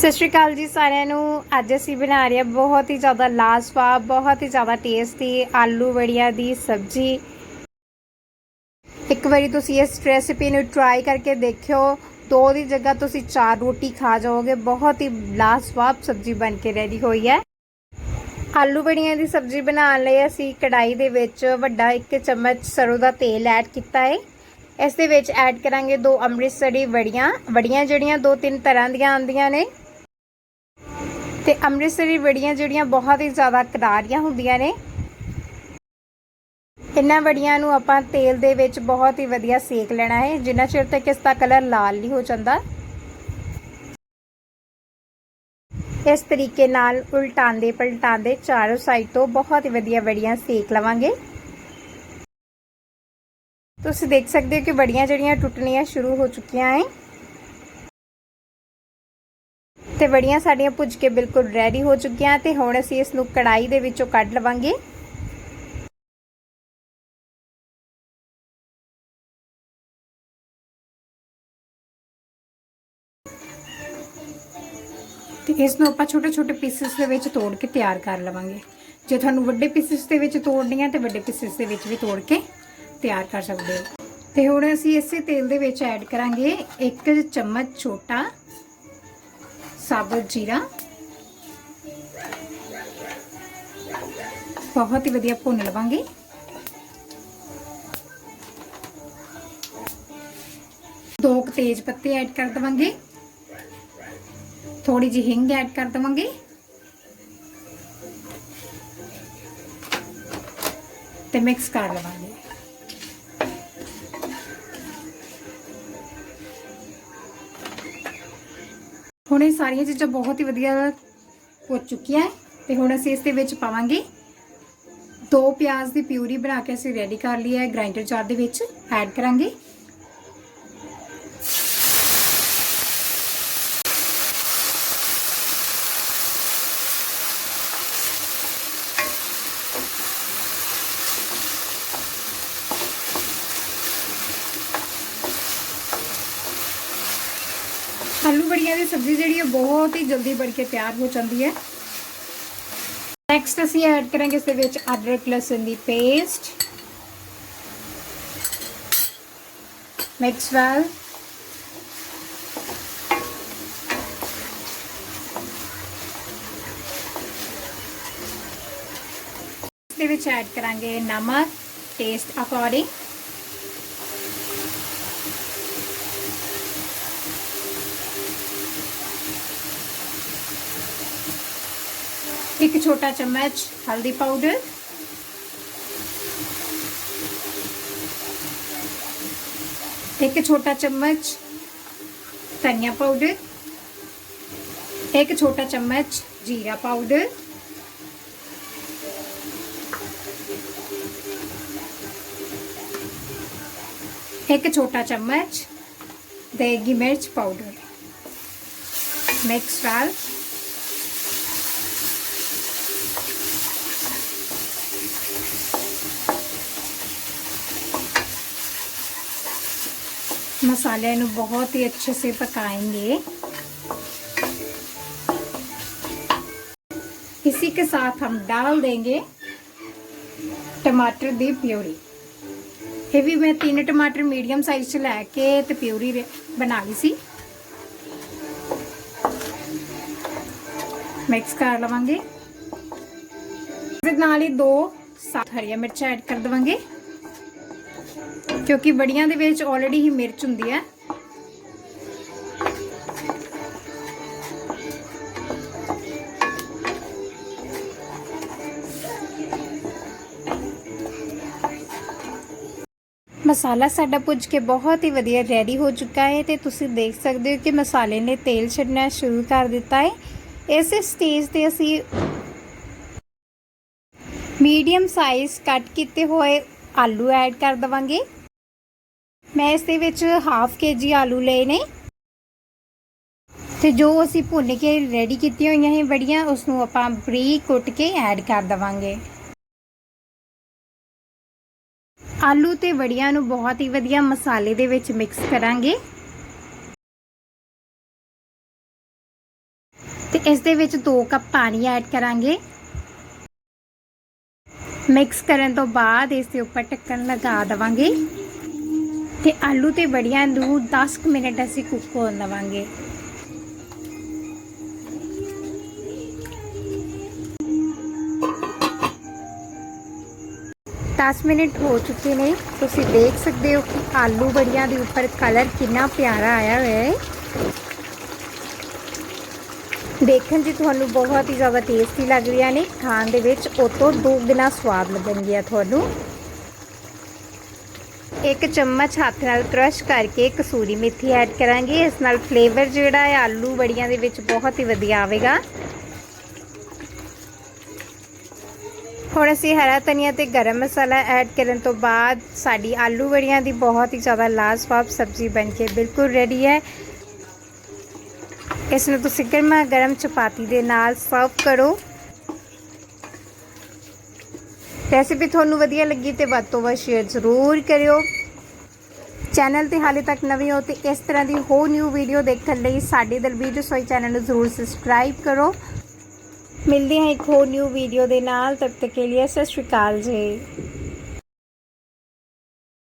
ਸਤਿ ਸ਼੍ਰੀ ਅਕਾਲ ਜੀ ਸਾਰਿਆਂ ਨੂੰ। ਅੱਜ ਅਸੀਂ ਬਣਾ ਰਹੇ ਹਾਂ ਬਹੁਤ ਹੀ ਜ਼ਿਆਦਾ ਲਾਜਵਾਬ, ਬਹੁਤ ਹੀ ਜ਼ਿਆਦਾ ਟੇਸਟੀ ਆਲੂ ਵੜੀਆਂ ਦੀ ਸਬਜ਼ੀ। ਇੱਕ ਵਾਰੀ ਤੁਸੀਂ ਇਸ ਰੈਸਿਪੀ ਨੂੰ ਟਰਾਈ ਕਰਕੇ ਦੇਖਿਓ। ਦੋ ਦੀ ਜਗ੍ਹਾ ਤੁਸੀਂ ਚਾਰ ਰੋਟੀ ਖਾ ਜਾਓਗੇ। ਬਹੁਤ ਹੀ ਲਾਜਵਾਬ ਸਬਜ਼ੀ ਬਣ ਕੇ ਰੈਡੀ ਹੋਈ ਹੈ। ਆਲੂ ਵੜੀਆਂ ਦੀ ਸਬਜ਼ੀ ਬਣਾਉਣ ਲਈ ਅਸੀਂ ਕੜਾਈ ਦੇ ਵਿੱਚ ਵੱਡਾ ਇੱਕ ਚਮਚ ਸਰੋਂ ਦਾ ਤੇਲ ਐਡ ਕੀਤਾ ਹੈ। ਇਸ ਦੇ ਵਿੱਚ ਐਡ ਕਰਾਂਗੇ ਦੋ ਅੰਮ੍ਰਿਤਸਰੀ ਵੜੀਆਂ। ਵੜੀਆਂ ਜਿਹੜੀਆਂ ਦੋ ਤਿੰਨ ਤਰ੍ਹਾਂ ਦੀਆਂ ਆਉਂਦੀਆਂ ਨੇ। ਤੇ ਅੰਮ੍ਰਿਤਸਰੀ ਵੜੀਆਂ ਜਿਹੜੀਆਂ ਬਹੁਤ ਹੀ ਜ਼ਿਆਦਾ ਕਰਾਰੀਆਂ ਹੁੰਦੀਆਂ ਨੇ। ਇਹਨਾਂ ਵੜੀਆਂ ਨੂੰ ਆਪਾਂ ਤੇਲ ਦੇ ਵਿੱਚ ਬਹੁਤ ਹੀ ਵਧੀਆ ਸੇਕ ਲੈਣਾ ਹੈ। ਜਿੰਨਾ ਚਿਰ ਤੱਕ ਇਸ ਦਾ ਕਲਰ ਲਾਲ ਨਹੀਂ ਹੋ ਜਾਂਦਾ। ਇਸ ਤਰੀਕੇ ਨਾਲ ਉਲਟਾਉਂਦੇ ਪਲਟਾਉਂਦੇ ਚਾਰੋਂ ਸਾਈਡ ਤੋਂ ਬਹੁਤ ਹੀ ਵਧੀਆ ਵੜੀਆਂ ਸੇਕ ਲਵਾਂਗੇ। ਤੁਸੀਂ ਦੇਖ ਸਕਦੇ ਹੋ ਕਿ ਵੜੀਆਂ ਜਿਹੜੀਆਂ ਟੁੱਟਣੀਆਂ ਸ਼ੁਰੂ ਹੋ ਚੁੱਕੀਆਂ ਹੈ। ਤੇ ਵੜੀਆਂ ਸਾਡੀਆਂ ਭੁੱਜ ਕੇ ਬਿਲਕੁਲ ਰੈਡੀ ਹੋ ਚੁੱਕੀਆਂ ਤੇ ਹੁਣ ਅਸੀਂ ਇਸ ਨੂੰ ਕੜਾਈ ਦੇ ਵਿੱਚੋਂ ਕੱਢ ਲਵਾਂਗੇ। ਤੇ ਇਸ ਨੂੰ ਆਪਾਂ ਛੋਟੇ ਛੋਟੇ ਪੀਸਿਸ ਦੇ ਵਿੱਚ ਤੋੜ ਕੇ ਤਿਆਰ ਕਰ ਲਵਾਂਗੇ। ਜੇ ਤੁਹਾਨੂੰ ਵੱਡੇ ਪੀਸਿਸ ਦੇ ਵਿੱਚ ਤੋੜਨੀਆਂ ਤੇ ਵੱਡੇ ਪੀਸਿਸ ਦੇ ਵਿੱਚ ਵੀ ਤੋੜ ਕੇ ਤਿਆਰ ਕਰ ਸਕਦੇ ਹੋ। ਤੇ ਹੁਣ ਅਸੀਂ ਇਸੇ ਤੇਲ ਦੇ ਵਿੱਚ ਐਡ ਕਰਾਂਗੇ ਇੱਕ ਚਮਚ ਛੋਟਾ ਸਾਬਤ ਜੀਰਾ ਬਹੁਤ ਹੀ ਵਧੀਆ ਭੁੰਨ ਲਵਾਂਗੇ ਦੋ ਕੁ ਤੇਜ ਪੱਤੇ ਐਡ ਕਰ ਦਵਾਂਗੇ ਥੋੜੀ ਜਿਹੀ ਹਿੰਗ ਐਡ ਕਰ ਦਵਾਂਗੇ ਤੇ ਮਿਕਸ ਕਰ ਲਵਾਂਗੇ ਹੁਣ ਇਹ ਸਾਰੀਆਂ ਚੀਜ਼ਾਂ ਬਹੁਤ ਹੀ ਵਧੀਆ ਹੋ ਚੁੱਕੀਆਂ ਹੈ ਤੇ ਹੁਣ ਅਸੀਂ ਇਸ ਦੇ ਵਿੱਚ ਪਾਵਾਂਗੇ ਦੋ ਪਿਆਜ਼ ਦੀ ਪਿਊਰੀ ਬਣਾ ਕੇ ਅਸੀਂ ਰੈਡੀ ਕਰ ਲਈ ਹੈ ਗ੍ਰਾਈਂਡਰ ਜਾਰ ਦੇ ਵਿੱਚ ਐਡ ਕਰਾਂਗੇ। ਆਲੂ ਬੜੀਆਂ ਦੀ ਸਬਜ਼ੀ ਜਿਹੜੀ ਹੈ ਬਹੁਤ ਹੀ ਜਲਦੀ ਬਣ ਕੇ ਤਿਆਰ ਹੋ ਜਾਂਦੀ ਹੈ। ਨੈਕਸਟ ਅਸੀਂ ਐਡ ਕਰਾਂਗੇ ਇਸ ਦੇ ਵਿੱਚ ਅਦਰਕ, ਲਸਣ ਦੀ ਪੇਸਟ ਮਿਕਸ ਵੈਲ। ਦੇ ਵਿੱਚ ਐਡ ਕਰਾਂਗੇ ਨਮਕ ਟੇਸਟ ਅਕੋਰਡਿੰਗ ਇੱਕ ਛੋਟਾ ਚਮਚ ਹਲਦੀ ਪਾਊਡਰ। ਇੱਕ ਛੋਟਾ ਚਮਚ ਧਨੀਆ ਪਾਊਡਰ। ਇੱਕ ਛੋਟਾ ਚਮਚ ਜੀਰਾ ਪਾਊਡਰ। ਇੱਕ ਛੋਟਾ ਚਮਚ ਦੇਗੀ ਮਿਰਚ ਪਾਊਡਰ। ਮਿਕਸ ਵੈਲ मसाले ਨੂੰ बहुत ही अच्छे से पकाएंगे इसी के साथ हम डाल देंगे ਟਮਾਟਰ ਦੀ ਪਿਊਰੀ ਇਹ ਵੀ ਮੈਂ ਤਿੰਨ ਟਮਾਟਰ ਮੀਡੀਅਮ ਸਾਈਜ਼ ਚ ਲੈ ਕੇ ਤੇ ਪਿਊਰੀ ਬਣਾ ਲਈ ਸੀ ਮਿਕਸ ਕਰ ਲਵਾਂਗੇ ਇਸ ਨਾਲ ਹੀ ਦੋ ਸੱਤ ਹਰੀਆਂ ਮਿਰਚਾਂ ਐਡ ਕਰ ਦਵਾਂਗੇ ਕਿਉਂਕਿ ਬੜੀਆਂ ਦੇ ਵਿੱਚ ਆਲਰੇਡੀ ਹੀ ਮਿਰਚ ਹੁੰਦੀ ਹੈ। ਮਸਾਲਾ ਸਾਡਾ ਭੁੱਜ ਕੇ ਬਹੁਤ ਹੀ ਵਧੀਆ ਰੈਡੀ ਹੋ ਚੁੱਕਾ ਹੈ ਤੇ ਤੁਸੀਂ ਦੇਖ ਸਕਦੇ ਹੋ ਕਿ ਮਸਾਲੇ ਨੇ ਤੇਲ ਛੱਡਣਾ ਸ਼ੁਰੂ ਕਰ ਦਿੱਤਾ ਹੈ। ਇਸੇ ਸਟੇਜ ਤੇ ਅਸੀਂ ਮੀਡੀਅਮ ਸਾਈਜ਼ ਕੱਟ ਕੀਤੇ ਹੋਏ ਆਲੂ ਐਡ ਕਰ ਦਵਾਂਗੇ। ਮੈਂ ਇਸ ਦੇ ਵਿੱਚ ਹਾਫ ਕੇਜੀ ਆਲੂ ਲਏ ਨੇ। ਤੇ ਜੋ ਅਸੀਂ ਭੁੰਨ ਕੇ ਰੈਡੀ ਕੀਤੀਆਂ ਹੋਈਆਂ ਹੈ ਬੜੀਆਂ ਉਸ ਨੂੰ ਆਪਾਂ ਬਰੀਕ ਕੁੱਟ ਕੇ ਐਡ ਕਰ ਦਵਾਂਗੇ। ਆਲੂ ਤੇ ਵੜੀਆਂ ਨੂੰ ਬਹੁਤ ਹੀ ਵਧੀਆ ਮਸਾਲੇ ਦੇ ਵਿੱਚ ਮਿਕਸ ਕਰਾਂਗੇ। ਤੇ ਇਸ ਦੇ ਵਿੱਚ 2 ਕੱਪ ਪਾਣੀ ਐਡ ਕਰਾਂਗੇ। ਮਿਕਸ ਕਰਨ ਤੋਂ ਬਾਅਦ ਇਸ ਦੇ ਉੱਪਰ ਢੱਕਣ ਲਗਾ ਦਵਾਂਗੇ। ਤੇ ਆਲੂ ਤੇ ਬੜੀਆਂ ਨੂੰ 10 ਕੁ ਮਿੰਟ ਅਸੀਂ ਕੁੱਕ ਹੋਣ ਦਵਾਂਗੇ। ਦਸ ਮਿੰਟ ਹੋ ਚੁੱਕੇ ਨੇ। ਤੁਸੀਂ ਦੇਖ ਸਕਦੇ ਹੋ ਕਿ ਆਲੂ ਬੜੀਆਂ ਦੇ ਉੱਪਰ ਕਲਰ ਕਿੰਨਾ ਪਿਆਰਾ ਆਇਆ ਹੋਇਆ ਹੈ। ਦੇਖਣ 'ਚ ਤੁਹਾਨੂੰ ਬਹੁਤ ਹੀ ਜ਼ਿਆਦਾ ਟੇਸਟੀ ਲੱਗ ਰਹੀਆਂ ਨੇ। ਖਾਣ ਦੇ ਵਿੱਚ ਉਹ ਤੋਂ ਦੋ ਗੁਣਾ ਸਵਾਦ ਲੱਗਣਗੀਆਂ ਤੁਹਾਨੂੰ। ਇੱਕ ਚਮਚ ਹੱਥ ਨਾਲ ਕ੍ਰਸ਼ ਕਰਕੇ ਕਸੂਰੀ ਮੇਥੀ ਐਡ ਕਰਾਂਗੇ। ਇਸ ਨਾਲ ਫਲੇਵਰ ਜਿਹੜਾ ਹੈ, ਆਲੂ ਬੜੀਆਂ ਦੇ ਵਿੱਚ ਬਹੁਤ ਹੀ ਵਧੀਆ ਆਵੇਗਾ। ਹੁਣ ਅਸੀਂ ਹਰਾ ਧਨੀਆ ਤੇ ਗਰਮ ਮਸਾਲਾ ਐਡ ਕਰਨ ਤੋਂ ਬਾਅਦ ਸਾਡੀ ਆਲੂ ਬੜੀਆਂ ਦੀ ਬਹੁਤ ਹੀ ਜ਼ਿਆਦਾ ਲਾਜਵਾਬ ਸਬਜ਼ੀ ਬਣ ਕੇ ਬਿਲਕੁਲ ਰੈਡੀ ਹੈ। ਇਸ ਨੂੰ ਤੁਸੀਂ ਗਰਮਾ ਗਰਮ ਚਪਾਤੀ ਦੇ ਨਾਲ ਸਰਵ ਕਰੋ। ਰੈਸਿਪੀ ਤੁਹਾਨੂੰ ਵਧੀਆ ਲੱਗੀ ਤੇ ਵੱਧ ਤੋਂ ਵੱਧ ਸ਼ੇਅਰ ਜ਼ਰੂਰ ਕਰਿਓ। ਚੈਨਲ ਤੇ ਹਾਲੇ ਤੱਕ ਨਵੇਂ ਹੋ ਤੇ ਇਸ ਤਰ੍ਹਾਂ ਦੀ ਹੋਰ ਨਿਊ ਵੀਡੀਓ ਦੇਖਣ ਲਈ ਸਾਡੇ ਦਲਬੀਰ ਰਸੋਈ ਚੈਨਲ ਨੂੰ ਜ਼ਰੂਰ ਸਬਸਕ੍ਰਾਈਬ ਕਰੋ। ਮਿਲਦੇ ਹਾਂ ਇੱਕ ਹੋਰ ਨਿਊ ਵੀਡੀਓ ਦੇ ਨਾਲ, ਤਦ ਤੱਕ ਕੇ ਲਈ ਸਤਿ ਸ਼੍ਰੀ ਅਕਾਲ ਜੀ।